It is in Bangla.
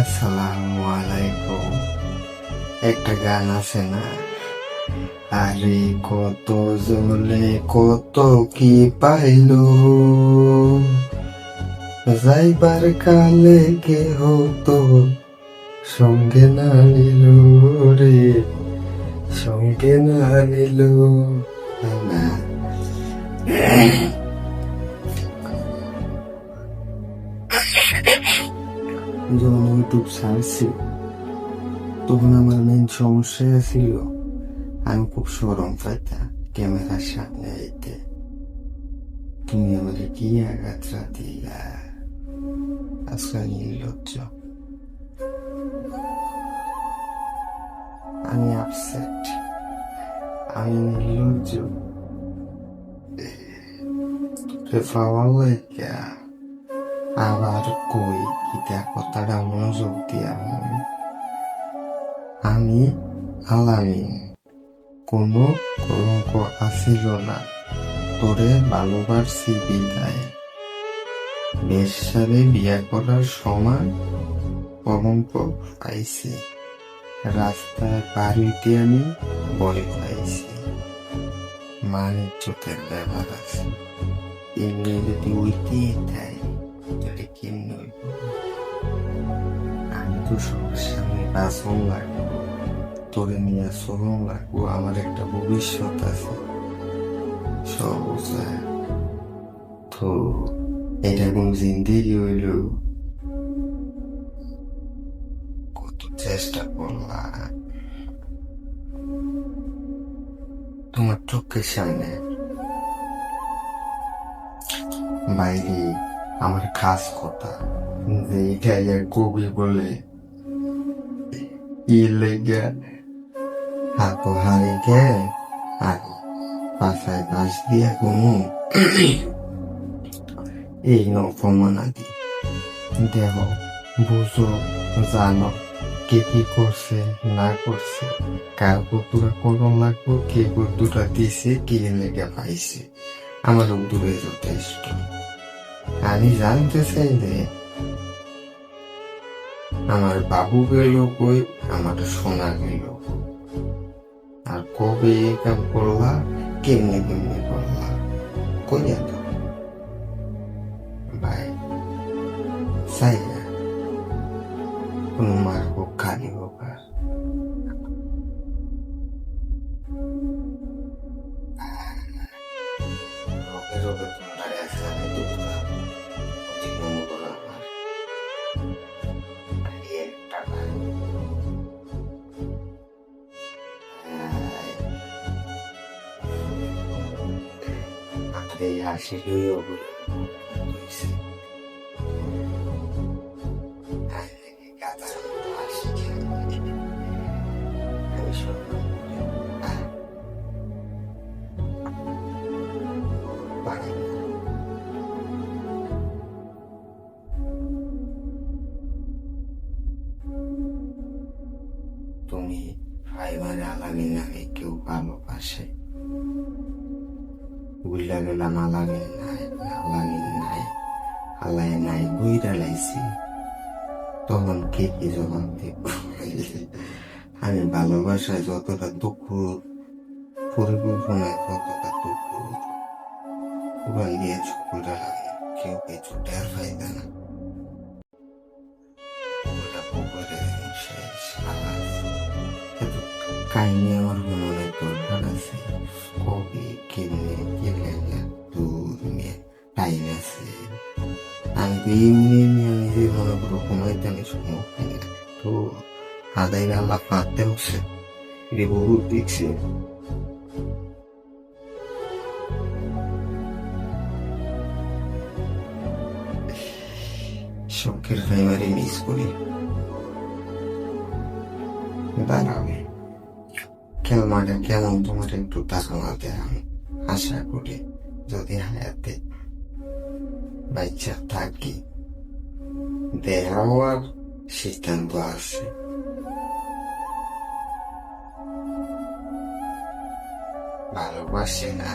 আসসালামু আলাইকুম একটা গান আছে না? আরে কত জলে কত কি পাইলো? যাইবার কালে কে হতো সঙ্গে না নিল রে। সঙ্গে না নিল না। যখন ইউটিউব ছাড়ছি, তখন আমার মেন সমস্যা ছিল, আমি খুব সরম পাইতাম ক্যামেরার সামনে আইতে। তুমি আমাকে কি আঘাতটা দিলা আজকে নির্লজ্জ। আমি আপসেট আমি নির্লজ্জ। তোরে পাওয়া লাইকা আবার কই কিতা কথাটা মনোযোগ দিয়া আমি। আলামিন। কোনো কলঙ্ক আসিল না। তোরে ভালোবাসি বিদায়। বেশারে বিয়া করার সময় কলঙ্ক পাইছি। রাস্তায় বাড়িতে আমি বই পাইছি। মানে চোখের ব্যাপার আছে। যদি উইতে দেয়। আমি সামনে বাসন লাগবো তোরে নিয়ে লাগবো আমার একটা ভবিষ্যৎ আছে। সব তো এটা কোন হইল? কত চেষ্টা করলাম। তোমার চোখের সামনে। বাইরে আমার খাস কথা। যে এটা কবি বলে, ই লেগে হাত হারে গে আর পাশায় বাস দিয়ে কোনো এই নকমানাদি দেহ, বুঝো, জানো, কে কি করছে, না করছে, কার কতটা করণ লাগবো, কে কতটা দিছে, কে লেগে পাইছে। আমার দূরে যথেষ্ট। আমি জানতে চাই যে আমার বাবু গেল কই? আমার সোনা গেল। আর কবে এই কাম করলা? কেমনি কেমনি করলা? কই এত ভাই, চাই না। কোনো মার হোক খালি হোক আর। রোগে রোগে এই হাসি লইও বলে হয়েছে। তুমি ফাইবারে আলামিন নামে কেউ ভালোবাসে গেলাম আলামিন নাই নাই নাই লাইছি তখন কে কি দেব আমি ভালোবাসায় যতটা দুঃখ পরিকল্পনায় ততটা দুঃখ কুড়াল দিয়ে চুকুলটা লাগে কেউ কিছু টের পাইবে না কাহিনী আমার মনে দরকার আছে তো এমনি এমনি আমি যে করো কমাইতে আমি সম্মুখীন তো আদায় আল্লাহ পাতে হচ্ছে এটা বহুত দেখছি শখের ড্রাইভারে মিস করি। দাঁড়াবে খেলমাটা কেমন তোমার একটু তাকামাতে আমি আশা করি যদি হায়াতে বাচ্চা থাকি। আর সিদ্ধান্ত আছে ভালোবাসে না।